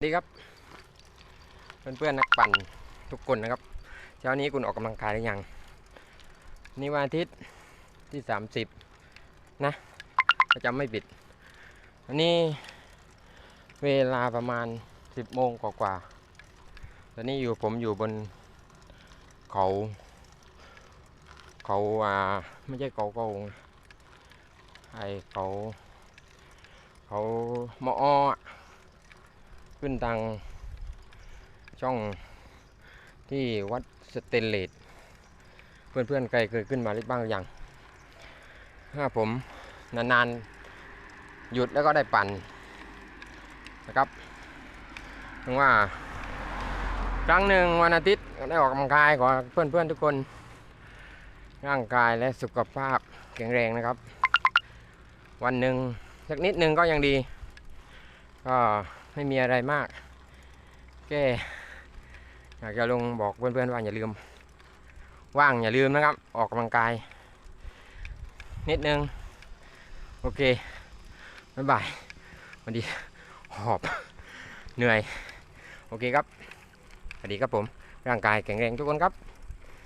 สวัสดีครับ เพื่อนๆนักปั่นทุกคนนะครับ เช้านี้คุณออกกำลังกายหรือยังนี่วันอาทิตย์ที่ 30 นะจำไม่ผิดวันนี้เวลาประมาณ 10โมงกว่าๆตอนนี้อยู่ผมอยู่บนเขาเขาอ่าไม่ใช่เขาโกงไอเขาเขามออ ขึ้นทางช่องที่วัดสเตนเลสเพื่อนๆใครเคยขึ้นมาหรือบ้างหรือยังถ้าผมนานๆหยุดแล้วก็ได้ปั่นนะครับถึงว่า ครั้งหนึ่งวันอาทิตย์ได้ออกกำลังกายขอเพื่อนๆทุกคน ร่างกายและสุขภาพแข็งแรงนะครับ วันหนึ่งสักนิดหนึ่งก็ยังดีก็ ไม่มีอะไรมากแค่อยากจะลงบอกเพื่อนๆว่าอย่าลืม ว่างอย่าลืมนะครับ ออกกำลังกาย นิดนึง โอเคบ๊ายบายวันดีหอบเหนื่อย โอเคครับสวัสดีครับผม ร่างกายแข็งแรงทุกคนครับ